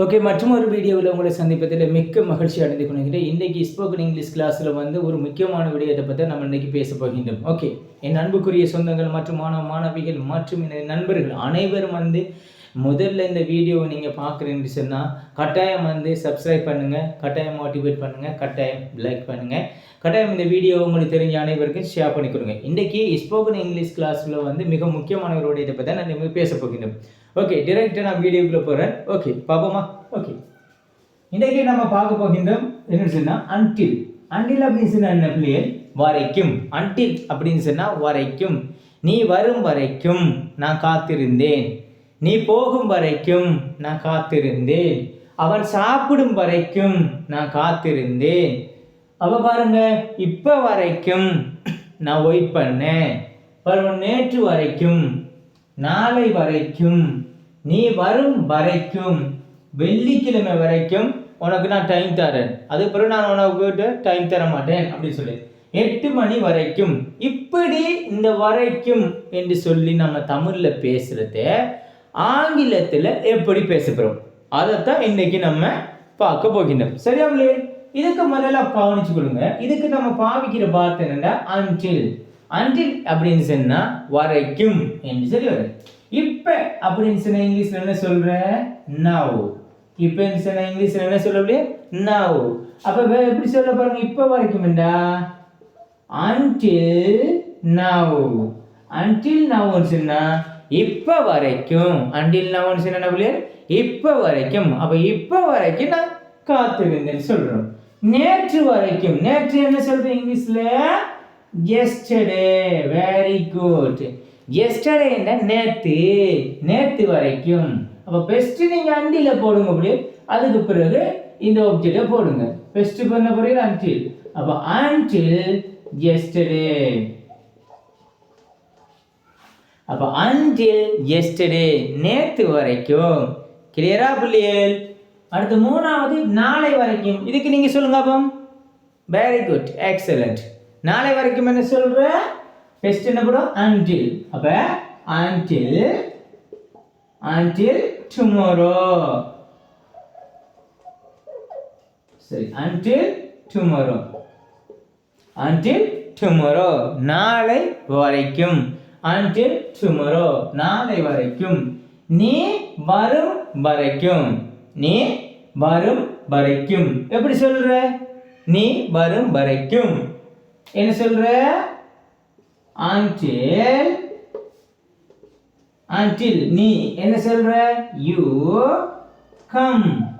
Okay மற்றும் ஒரு வீடியோவில் உங்களை சந்திப்பதில் மிக்க மகிழ்ச்சி அடைந்து கொள்கிறேன். இன்றைக்கு ஸ்போக்கன் இங்கிலீஷ் கிளாஸில் வந்து ஒரு முக்கியமான விடயத்தை பற்றி நம்ம இன்றைக்கி பேச போகின்றோம். ஓகே என் அன்புக்குரிய சொந்தங்கள் மற்றும் மாணவ மாணவிகள் மற்றும் எனது நண்பர்கள் அனைவரும் வந்து முதல்ல இந்த வீடியோவை நீங்கள் பார்க்குறீங்கன்னு சொன்னால் கட்டாயம் வந்து சப்ஸ்கிரைப் பண்ணுங்கள் கட்டாயம் மோட்டிவேட் பண்ணுங்கள் கட்டாயம் லைக் பண்ணுங்கள் கட்டாயம் இந்த வீடியோ உங்களுக்கு தெரிஞ்ச அனைவருக்கும் ஷேர் பண்ணி கொடுங்க. இன்றைக்கி ஸ்போக்கன் இங்கிலீஷ் கிளாஸில் வந்து மிக முக்கியமான இதை பற்றி நான் நம்ம பேச போகின்றோம். ஓகே டிரெக்டாக நான் வீடியோக்குள்ளே போகிறேன் ஓகே பார்ப்போமா? ஓகே இன்றைக்கி நம்ம பார்க்க போகின்றோம் என்னன்னு சொன்னால் அன்டில் அன்டில் அப்படின்னு சொன்னா என்ன பிள்ளைகள் வரைக்கும். அன்டில் அப்படின்னு சொன்னால் வரைக்கும். நீ வரும் வரைக்கும் நான் காத்திருந்தேன். நீ போகும் வரைக்கும் நான் காத்திருந்தேன். அவன் சாப்பிடும் வரைக்கும் நான் காத்திருந்தேன். அவ பாருங்க இப்போ வரைக்கும் நான் வெயிட் பண்ணேன். பாருங்க நேற்று வரைக்கும் நாளை வரைக்கும் நீ வரும் வரைக்கும் வெள்ளிக்கிழமை வரைக்கும் உனக்கு நான் டைம் தரேன். அது பிறகு நான் உனக்கு டைம் தர மாட்டேன் அப்படின்னு சொல்லி. எட்டு மணி வரைக்கும் இப்படி இந்த வரைக்கும் என்று சொல்லி நம்ம தமிழில் பேசுகிறத ஆங்கிலத்தில் எப்படி பேசப்படும்? அதைத்தான் இன்னைக்கு நம்ம பார்க்க போகின்றோம். சரியா பிள்ளைகளே? இதுக்கு முதல்ல கவனிச்சு கொடுங்க இதுக்கு நம்ம பாவிக்கிற வார்த்தை என்னன்னா அன்டில் அன்டில் அப்படின்னு சொன்னா வரைக்கும் என்று சொல்லி வரும். இப்ப அப்படின்னு சொன்ன இங்கிலீஷ்ல என்ன சொல்ற? நவ் இப்ப சொன்ன இங்கிலீஷ்ல என்ன சொல்ல முடியும்? நவ் அப்ப எப்படி சொல்ல பாருங்க இப்ப வரைக்கும்டா அன்டில் now. அன்டில் now சொன்னா இப்போ வரைக்கும் அண்டில் நான் சொன்னா என்ன புள்ளியர் இப்போ வரைக்கும் அப்போ இப்போ வரைக்கும் நான் காத்திருந்தேன் சொல்கிறோம் நேற்று வரைக்கும். நேற்று என்ன சொல்கிறது இங்கிலீஷில்? எஸ்டர்டே வெரி குட் எஸ்டர்டே என்ன நேற்று நேற்று வரைக்கும். அப்போ பெஸ்ட்டு நீங்கள் அண்டியில் போடுங்க அப்படியே அதுக்கு பிறகு இந்த ஆப்ஜெக்டை போடுங்க. பெஸ்ட்டு பண்ண பிறகு அன்டில் அப்போ அன்டில் எஸ்டர்டே அப்போ அன்டில் எஸ்டர்டே நேற்று வரைக்கும். கிளியரா புள்ளியல்? அடுத்து மூணாவது நாளை வரைக்கும். இதுக்கு நீங்க சொல்லுங்க அப்போ வெரி குட் எக்ஸலண்ட் நாளை வரைக்கும் என்ன சொல்ற? பெஸ்ட் என்ன படும்? அன்டில் அப்ப அன்டில் அன்டில் டுமாரோ சரி அன்டில் டுமாரோ அன்டில் டுமாரோ நாளை வரைக்கும். அன்டில் டுமாரோ நாளை வரைக்கும். நீ வரும் வரைக்கும். நீ வரும் வரைக்கும். எப்படி சொல்ற? நீ வரும் வரைக்கும். என்ன சொல்ற? அன்டில் அன்டில் நீ என்ன சொல்ற? You come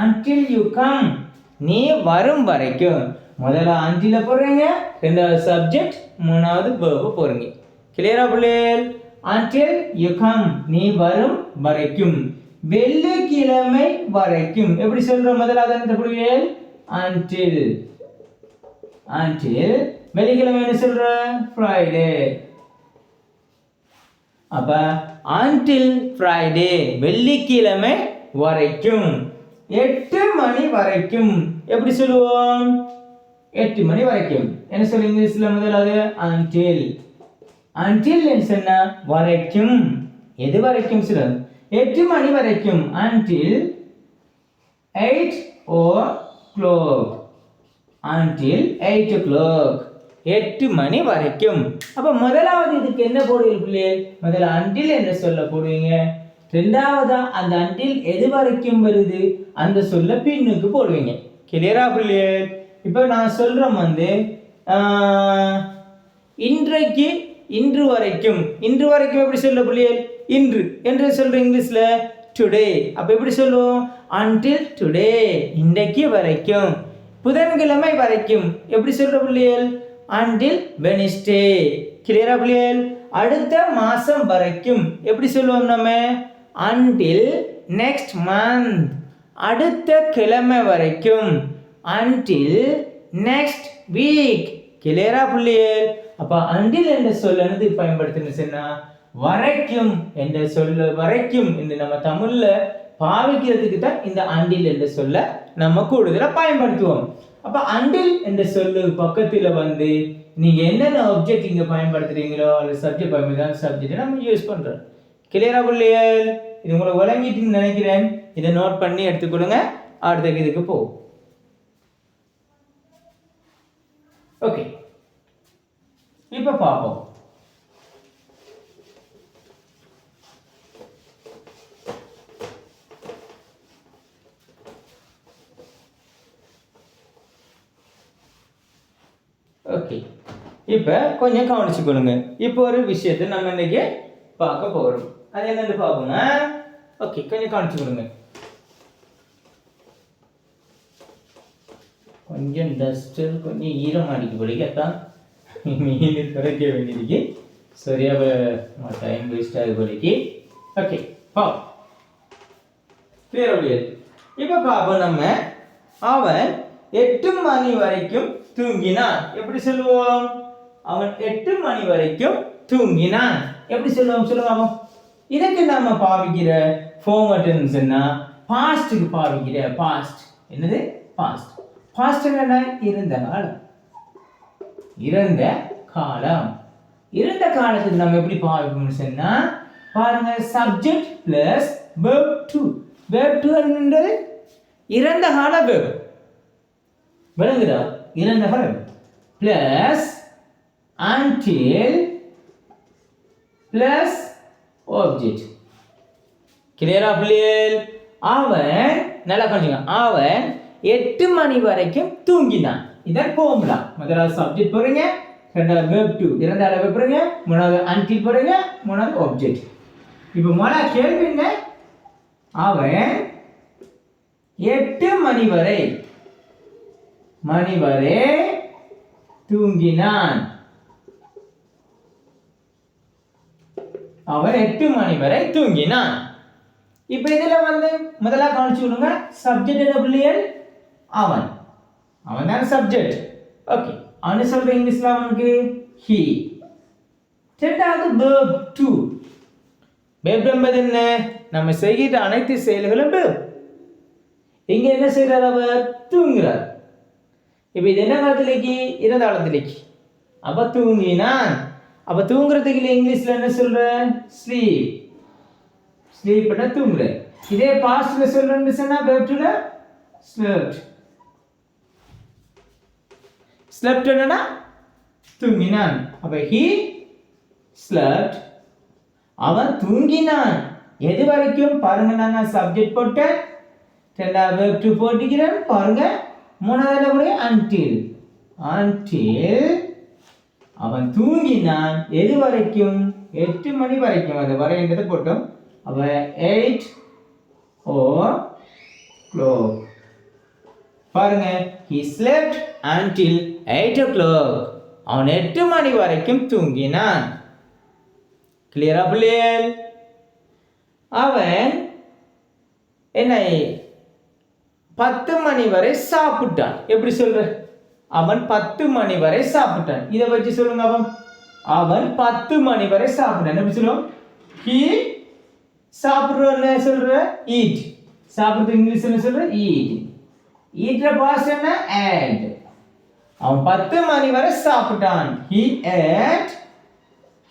until you come நீ வரும் வரைக்கும். முதல்ல அன்டில போடுறீங்க. ரெண்டாவது சப்ஜெக்ட் மூணாவது verb போறீங்க கிளியரா பிள்ளைகள் until you come நீ வரும் வரைக்கும். வெள்ளிக்கிழமை வரைக்கும். எப்படி சொல்ற முதலாவது அந்த புள்ளிகள் until until வெள்ளிக்கிழமை என்ன சொல்ற? ஃப்ரைடே அப்ப until ஃப்ரைடே வெள்ளிக்கிழமை வரைக்கும். எட்டு மணி வரைக்கும். எப்படி சொல்லுவோம்? எட்டு மணி வரைக்கும். என்ன சொல்ல இங்கிலீஷ்ல முதலாவது? Until. அன்டில் என்று சொன்னா வரைக்கும். எது வரைக்கும் சில எட்டு மணி வரைக்கும். Until eight o'clock until eight o'clock எட்டு மணி வரைக்கும். அப்போ முதலாவது இதுக்கு என்ன போடுவீங்க பிள்ளையே முதல்ல அன்டில் என்ன சொல்ல போடுவீங்க? ரெண்டாவதா அந்த அன்டில் எது வரைக்கும் வருது? அந்த சொல்ல பின்னுக்கு போடுவீங்க. கிளியரா பிள்ளையே இப்போ நான் சொல்கிறோம் வந்து இன்றைக்கு இன்று வரைக்கும் இன்று வரைக்கும் எப்படி சொல்ல புள்ளியல்? இன்று. என்று சொல்ற இங்கிலீஷ்ல டுடே அப்ப எப்படி சொல்லுவோம்? அன்டில் டுடே இன்றைக்கு வரைக்கும். புதன்கிழமை வரைக்கும். எப்படி சொல்ற புள்ளியல்? அன்டில் வெனிஸ்டே கிளியரா புள்ளியல்? அடுத்த மாசம் வரைக்கும். எப்படி சொல்லுவோம் நம்ம? அன்டில் நெக்ஸ்ட் மந்த் அடுத்த கிழமை வரைக்கும். அன்டில் நெக்ஸ்ட் வீக் கிளியரா புள்ளியல். அப்ப அண்டில் என்ற சொல்லனது பயன்படுத்தின சொன்னா? வரைக்கும் என்ற சொல்ல வரைக்கும் என்று நம்ம தமிழ்ல பாவிக்கிறதுக்கு தான் இந்த அண்டில் என்ற சொல்ல நம்ம கூடுதலா பயன்படுத்துவோம். அப்ப அண்டில் என்ற சொல்லு பக்கத்துல வந்து நீங்க என்னென்ன ஆப்ஜெக்ட் இங்க பயன்படுத்துறீங்களோ அல்லது சப்ஜெக்ட் பயன்படுத்த சப்ஜெக்ட் நம்ம யூஸ் பண்றோம். கிளியரா புள்ளியல்? இது உங்களை விளங்கிட்டுன்னு நினைக்கிறேன். இதை நோட் பண்ணி எடுத்துக்கொள்ளுங்க. அடுத்த இதுக்கு போ ஓகே இப்போ பார்ப்போம் ஓகே இப்போ கொஞ்சம் கவனிச்சு கொடுங்க இப்போ ஒரு விஷயத்தை நம்ம இன்னைக்கு பார்க்க போகிறோம் அது என்னன்னு பார்ப்போங்க ஓகே கொஞ்சம் கவனிச்சு கொடுங்க கொஞ்சம் டஸ்ட்டு கொஞ்சம் ஈரம் அடிக்க படிக்கத்தான் மீன் குறைக்க வேண்டியிருக்கு. சரியாக டைம் வேஸ்ட் ஆகுது படிக்கு ஓகே பா. இப்போ பார்ப்போம் நம்ம. அவன் எட்டு மணி வரைக்கும் தூங்கினான். எப்படி சொல்லுவோம்? அவன் எட்டு மணி வரைக்கும் தூங்கினான். எப்படி சொல்லுவோம்? சொல்லுவாங்க இதுக்கு நம்ம பாவிக்கிற ஃபோமட்டன்ஸ்னா பாஸ்ட்டுக்கு பாவிக்கிற பாஸ்ட் என்னது? பாஸ்ட் பாஸ்ட் என்ன? இருந்த காலம். இறந்த காலம். இறந்த காலத்துக்கு நம்ம எப்படி பாவிக்கணும்னு சொன்னா பாருங்க subject plus verb two verb two என்னது? இறந்த கால வெப் விளங்குதா? இறந்த காலம் பிளஸ் until பிளஸ் ஆப்ஜெக்ட் கிளியரா பிள்ளைகள் அவன் நல்லா கொஞ்சம் அவன் எட்டு மணி வரைக்கும் தூங்கினான். இதான் ஃபார்முலா முதலாவது சப்ஜெக்ட் போறீங்க ரெண்டாவது வேர்ப் டூ இரண்டாவது verb போறீங்க மூணாவது அன்டில் போறீங்க மூணாவது ஆப்ஜெக்ட் இப்போ மொழ கேள்வி என்ன? அவன் எட்டு மணி வரை மணி வரை தூங்கினான். அவன் எட்டு மணி வரை தூங்கினான். இப்போ இதில் வந்து முதல்ல கவனிச்சு விடுங்க சப்ஜெக்ட் டபுள்யூஎல் அவன். அவன் தானே சப்ஜெக்ட் ஓகே அவனு சொல்ற இங்கிலீஷ்ல அவனுக்கு ஹி ரெண்டாவது verb டூ verb என்பது என்ன? நம்ம செய்கிற அனைத்து செயல்களும் verb. இங்க என்ன செய்கிறார் அவர்? தூங்குகிறார் இப்போ இது என்ன காலத்திலேக்கு? இறந்த காலத்திலேக்கு அப்ப தூங்கினான். அப்ப தூங்குறதுக்கு இல்லை இங்கிலீஷ்ல என்ன சொல்ற? ஸ்லீப் ஸ்லீப் பண்ண தூங்குற இதே பாஸ்ட்ல சொல்றேன்னு சொன்னா பேப்டுல ஸ்லெப்ட் ஸ்லெப்ட் என்னன்னா தூங்கினான். அப்ப ஹி ஸ்லெப்ட் அவன் தூங்கினான். எது வரைக்கும்? பாருங்க நான் சப்ஜெக்ட் போட்டேன். ரெண்டாவது verb to போட்டுக்கிறேன். பாருங்க. மூணாவது கூட அன்டில் அன்டில் அவன் தூங்கினான். எது வரைக்கும்? எட்டு மணி வரைக்கும். அது வரைன்றதை போட்டோம். அவ எயிட் ஓ க்ளோக் பாருங்க. He slept until eight o'clock அவன் எட்டு மணி வரைக்கும் தூங்கினான். கிளியரா பிள்ளையல்? அவன் என்ன பத்து மணி வரை சாப்பிட்டான். எப்படி சொல்ற? அவன் பத்து மணி வரை சாப்பிட்டான். இதை வச்சு சொல்லுங்க அவன். அவன் பத்து மணி வரை சாப்பிட்டான். எப்படி சொல்லுவோம் ஹீ சாப்பிடுற சொல்ற? ஈட் சாப்பிட்றது இங்கிலீஷ் என்ன சொல்ற? ஈட் ஈட்ற பாஸ் என்ன? ஆட் அவன் பத்து மணி வரை சாப்பிட்டான். ஹி ஏட்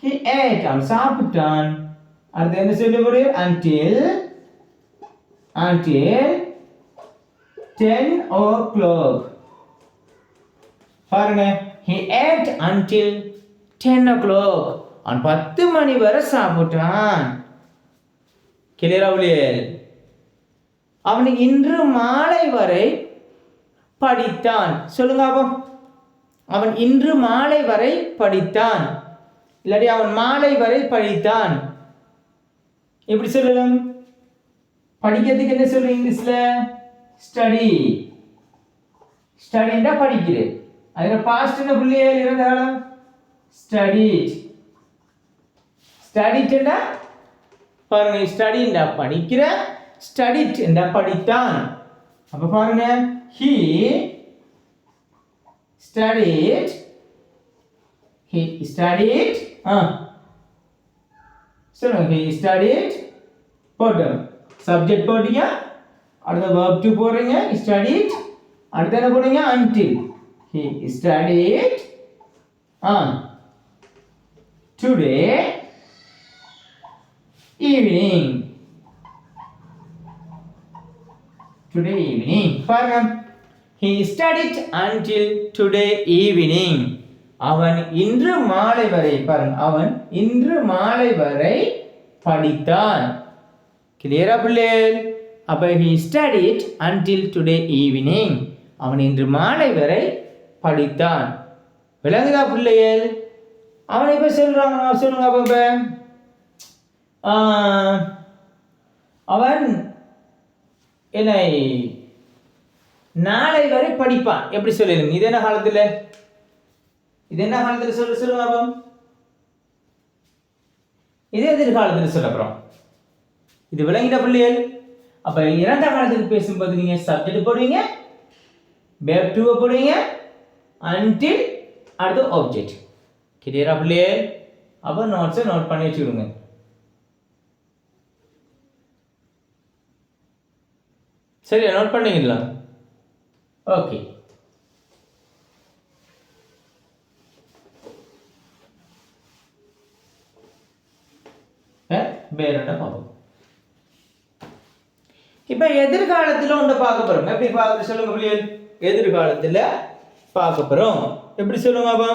ஹி ஏட் அவன் சாப்பிட்டான். அடுத்து என்ன சொல்ல முடியும் until until ten o'clock பாருங்க. He ate until ten o'clock அவன் பத்து மணி வரை சாப்பிட்டான். கிளியரா ஊழியர் அவனுக்கு இன்று மாலை வரை படித்தான். சொல்லுங்க அப்போ. அவன் இன்று மாலை வரை படித்தான். இல்லாட்டி அவன் மாலை வரை படித்தான். எப்படி சொல்லலாம்? படிக்கிறதுக்கு என்ன சொல்ற இங்கிலீஷ்ல? ஸ்டடி ஸ்டடின்னா படிக்கிறேன் அதில் பாஸ்ட் என்ன பிள்ளையே இருந்தாலும் ஸ்டடி ஸ்டடிட் பாருங்க ஸ்டடிண்டா படிக்கிற ஸ்டடிட் என்றா படித்தான்? அப்ப பாருங்க ஹீ ஸ்டடிட் ஹி ஸ்டடிட் ஆ சொல்லுங்க ஹி ஸ்டடிட் போட்டோம் சப்ஜெக்ட் போட்டீங்க அடுத்த verb to போடுறீங்க ஸ்டடிட் அடுத்து என்ன போடுங்க until. He studied ஆ today evening. டுடே ஈவினிங் பாருங்க he studied until today evening அவன் இன்று மாலை வரை பாருங்க அவன் இன்று மாலை வரை படித்தான். கிளியரா பிள்ளைகள் அப்போ he studied until today evening அவன் இன்று மாலை வரை படித்தான். விளங்குதா பிள்ளைகள் அவன் இப்ப சொல்கிறாங்க சொல்லுங்க அப்ப அவன் என்னை நாளை வரை படிப்பான். எப்படி சொல்லிடுங்க இது என்ன காலத்துல? இது என்ன காலத்துல சொல்ல சொல்லுங்க அப்போ இது எதிர்காலத்துல சொல்ல அப்புறம் இது விளங்கிட பிள்ளைகள். அப்ப இரண்டாம் காலத்துக்கு பேசும்போது நீங்க சப்ஜெக்ட் போடுவீங்க. பேப் டூவை போடுவீங்க. அன்டில் அடுத்து ஆப்ஜெக்ட் கிளியரா பிள்ளைகள்? அப்போ நோட்ஸை நோட் பண்ணி வச்சுக்கிடுங்க. சரி நோட் பண்ணிக்கலாம் ஓகே வேறென்ன பார்ப்போம் இப்போ எதிர்காலத்தில் ஒன்று பார்க்க போகிறோம் எப்படி பார்க்க சொல்லுங்க புள்ளியல் எதிர்காலத்தில் பார்க்க போகிறோம் எப்படி சொல்லுங்க அப்போ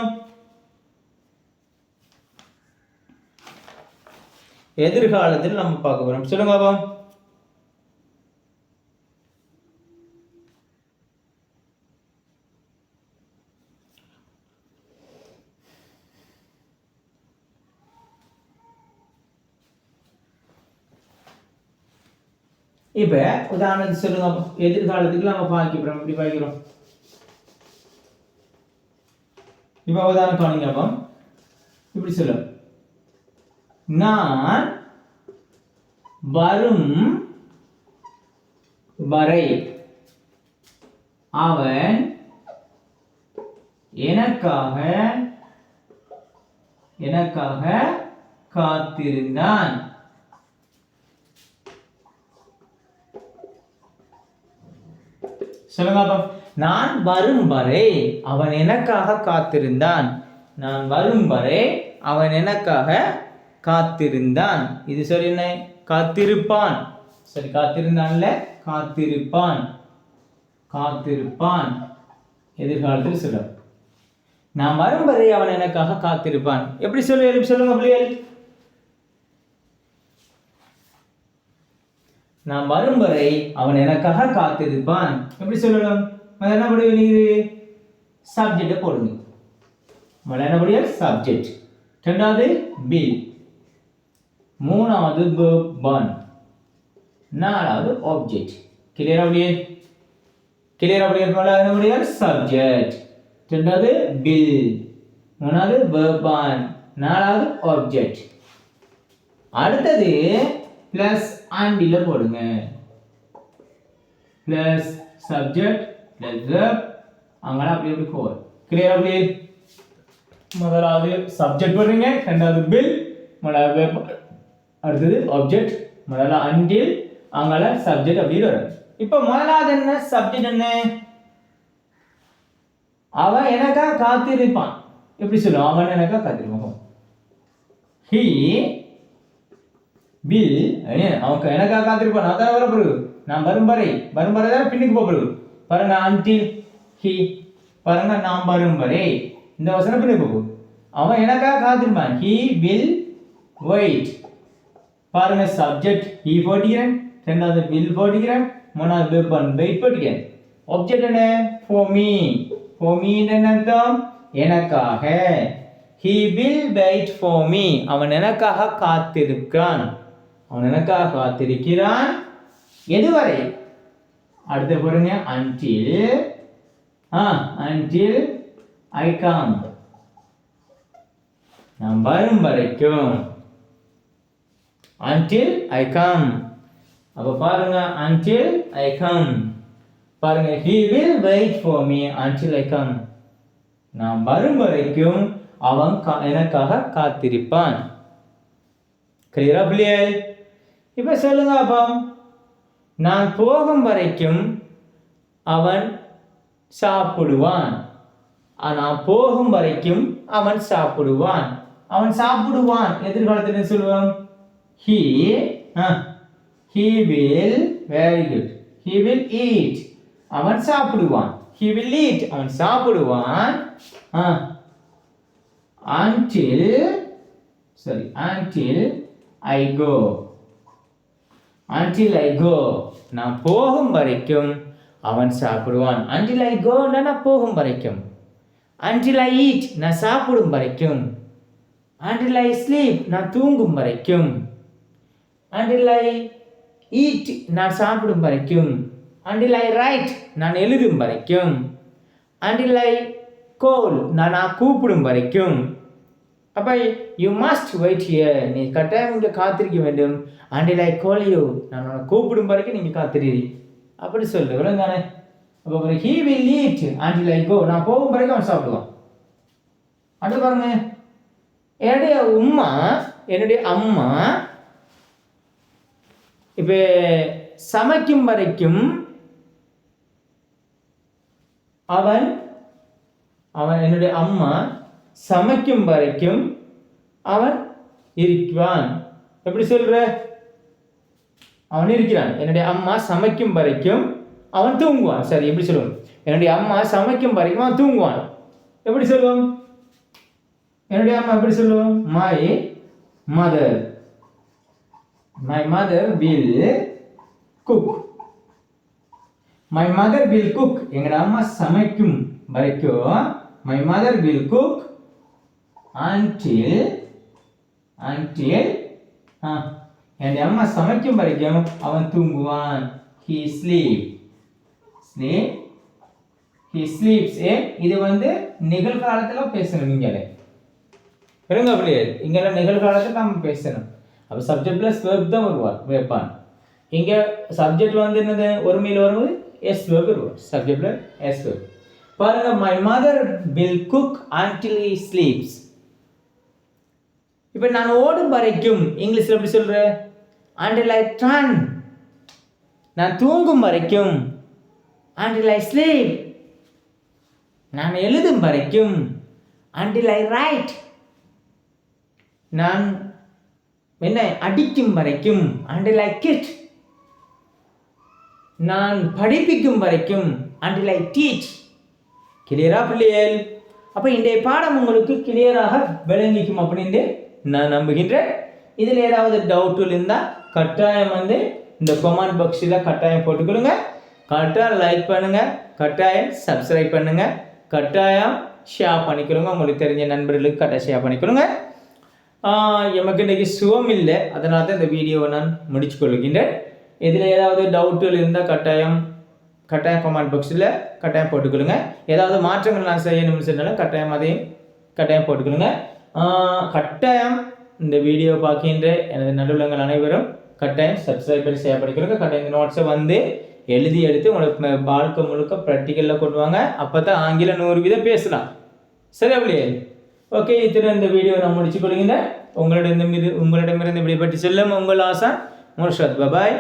எதிர்காலத்தில் நம்ம பார்க்க போகிறோம் சொல்லுங்க அப்போ இப்ப உதாரணத்துக்கு சொல்லுங்க. எதிர்காலத்துக்கு நம்ம பார்க்கிறோம் இப்படி பாக்கிறோம் இப்ப உதாரணம் காணுங்க இப்படி சொல்லு நான் வரும் வரை அவன் எனக்காக எனக்காக காத்திருந்தான். சொல்லுங்க அப்பா நான் வரும் வரை அவன் எனக்காக காத்திருந்தான். நான் வரும் வரை அவன் எனக்காக காத்திருந்தான். இது சரி என்ன? காத்திருப்பான். சரி காத்திருந்தான்ல? காத்திருப்பான். காத்திருப்பான். எதிர்காலத்தில் சொல்லும். நான் வரும் வரை அவன் எனக்காக காத்திருப்பான். எப்படி சொல்லு சொல்லுங்க பிள்ளைகள் நான் வரும் வரை அவன் எனக்காக காத்திருப்பான். எப்படி சொல்லணும்? முதல்ல என்ன பண்ணுவீங்க நீங்க சப்ஜெக்டை போடுங்க. முதல்ல சப்ஜெக்ட் ரெண்டாவது பில் மூணாவது பன் நாலாவது ஆப்ஜெக்ட் கிளியர் அப்படியே கிளியர் அப்படியே முதல்ல சப்ஜெக்ட் ரெண்டாவது பில் மூணாவது பன் நாலாவது ஆப்ஜெக்ட் அடுத்தது பிளஸ் ஆண்டில் போடுங்க. Plus subject plus verb. அங்கெல்லாம் அப்படி அப்படி போர் கிளியர் அப்படி? முதலாவது சப்ஜெக்ட் போடுறீங்க ரெண்டாவது பில் முதலாவது verb. அடுத்தது ஆப்ஜெக்ட் முதல்ல அண்டில் அங்கால சப்ஜெக்ட் அப்படி வரும். இப்போ முதலாவது என்ன? சப்ஜெக்ட் என்ன? அவன் எனக்கா காத்திருப்பான். எப்படி சொல்லுவான்? அவன் எனக்கா காத்திருப்பான். ஹீ பி அவன் எனக்காக காத்திருப்பான். நான் தானே வரப்படுது நான் வரும் வரை வரும் வரை தான் பின்னுக்கு போகப்படுது பாருங்க அன்டில் ஹி பாருங்க நான் வரும் வரை. இந்த வசனம் பின்னுக்கு போகும். அவன் எனக்காக காத்திருப்பான். ஹி வில் வெயிட் பாருங்க சப்ஜெக்ட் ஹி e போட்டிக்கிறேன். ரெண்டாவது வில் போட்டிக்கிறேன். மூணாவது வெப்பன் வெயிட் போட்டிக்கிறேன். ஆப்ஜெக்ட் என்ன? ஃபார் மீ ஃபார் மீ என்ன அர்த்தம்? எனக்காக. He will wait for me அவன் எனக்காக காத்திருக்கிறான். அவன் எனக்காக காத்திருக்கிறான். எதுவரை? அடுத்து பாருங்க. அன்டில் ஆ until ஐ காம் நான் வரும் வரைக்கும். Until I come. அப்போ பாருங்க. அன்டில் ஐ கம் பாருங்க. He will wait for me until I come நான் வரும் வரைக்கும் அவன் கா- எனக்காக காத்திருப்பான். கிளியரா பிள்ளைகள் இப்போ சொல்லுங்க அப்பா. நான் போகும் வரைக்கும் அவன் சாப்பிடுவான். நான் போகும் வரைக்கும் அவன் சாப்பிடுவான். அவன் சாப்பிடுவான். எதிர்காலத்தில் சொல்லுவோம். He he will very good he will eat அவன் சாப்பிடுவான். ஹி வில் ஈட் அவன் சாப்பிடுவான். ஆ sorry until I go until I go நான் போகும் வரைக்கும் அவன் சாப்பிடுவான். அன்டில் ஐ கோ நான் போகும் வரைக்கும். அன்டில் ஐ ஈட் நான் சாப்பிடும் வரைக்கும். அன்டில் ஐ ஸ்லீப் நான் தூங்கும் வரைக்கும். அன்டில் ஐ ஈட் நான் சாப்பிடும் வரைக்கும். Until ஐ ரைட் நான் எழுதும் வரைக்கும். Until ஐ கோல் நான் நான் கூப்பிடும் வரைக்கும். அப்போ யூ மஸ்ட் வெயிட் ஹியர் நீ கட்டாயம் இங்கே காத்திருக்க வேண்டும். Until லைக் கோல் யூ நான் உன்னை கூப்பிடும் வரைக்கும் நீங்கள் காத்திரி அப்படி சொல்லு விளங்கானே அப்போ அப்புறம் he will lead until like go நான் போகும் வரைக்கும் அவன் சாப்பிடுவான். அடுத்து பாருங்க. என்னுடைய உம்மா என்னுடைய அம்மா இப்போ சமைக்கும் வரைக்கும் அவன் அவன் என்னுடைய அம்மா சமைக்கும் வரைக்கும் அவன் இருக்கிறான். எப்படி சொல்ற? அவன் இருக்கிறான். என்னுடைய அம்மா சமைக்கும் வரைக்கும் அவன் தூங்குவான். சரி எப்படி சொல்லுவோம்? என்னுடைய அம்மா சமைக்கும் வரைக்கும் அவன் தூங்குவான். எப்படி சொல்லுவோம்? என்னுடைய அம்மா எப்படி சொல்லுவோம்? My mother my mother will cook my mother will cook எங்களோட அம்மா சமைக்கும் வரைக்கும் my mother will cook until until ஆ என் அம்மா சமைக்கும் வரைக்கும் அவன் தூங்குவான் he sleep. Sleep. He sleeps. ஏ இது வந்து நிகழ்காலத்தில் பேசணும் நீங்களே இருங்க அப்படியே இங்கே நிகழ்காலத்தில் நம்ம பேசணும் அப்போ சப்ஜெக்ட் ப்ளஸ் வெப் தான் வருவார் வைப்பான் இங்கே சப்ஜெக்ட் வந்து என்னது ஒருமையில் வரும்போது எஸ் வெப் வருவார் சப்ஜெக்டில் எஸ் வெப் பாருங்க my mother will cook until he sleeps இப்போ நான் ஓடும் வரைக்கும் இங்கிலீஷில் எப்படி சொல்கிறேன் until லை ட்ரான் நான் தூங்கும் வரைக்கும் until ஐ ஸ்லீப் நான் எழுதும் வரைக்கும் until லை ரைட் நான் என்ன அடிக்கும் வரைக்கும் until I கிட் நான் படிப்பிக்கும் வரைக்கும் until I டீச் கிளியரா பிள்ளைகள்? அப்போ இன்றைய பாடம் உங்களுக்கு கிளியராக விளங்கிக்கும் அப்படின்னு நான் நம்புகின்றேன். இதில் ஏதாவது டவுட்டுகள் இருந்தால் கட்டாயம் வந்து இந்த கொமெண்ட் பாக்ஸில் கட்டாயம் போட்டுக்கொள்ளுங்க. கட்டாயம் லைக் பண்ணுங்கள் கட்டாயம் சப்ஸ்கிரைப் பண்ணுங்கள் கட்டாயம் ஷேர் பண்ணிக்கொள்ளுங்க. உங்களுக்கு தெரிஞ்ச நண்பர்களுக்கு கட்டாயம் ஷேர் பண்ணிக்கொள்ளுங்க. எமக்கு இன்றைக்கி சுகம் இல்லை. அதனால தான் இந்த வீடியோவை நான் முடிச்சு கொள்கின்றேன். இதில் ஏதாவது டவுட்டுகள் இருந்தால் கட்டாயம் கட்டாயம் கமெண்ட் பாக்ஸில் கட்டாயம் போட்டுக்கொள்ளுங்க. ஏதாவது மாற்றங்கள் நான் செய்யணும்னு சொன்னாலும் கட்டாயம் அதையும் கட்டாயம் போட்டுக்கொள்ளுங்க. கட்டாயம் இந்த வீடியோ பார்க்கின்ற எனது நடுவுலங்கள் அனைவரும் கட்டாயம் சப்ஸ்கிரைபர் பண்ணி கட்டாயம் இந்த நோட்ஸை வந்து எழுதி எடுத்து உங்களுக்கு வாழ்க்கை முழுக்க ப்ராக்டிக்கலில் கொண்டு வாங்க. அப்போ தான் ஆங்கிலம் நூறு வீதம் பேசலாம். சரி அப்படியே ஓகே இத்துடன் இந்த வீடியோ நான் முடிச்சு கொடுங்க உங்களிடம் உங்களிடமிருந்து விடைபெற்று செல்லும் உங்கள் ஆசா முர்ஷத். பபாய்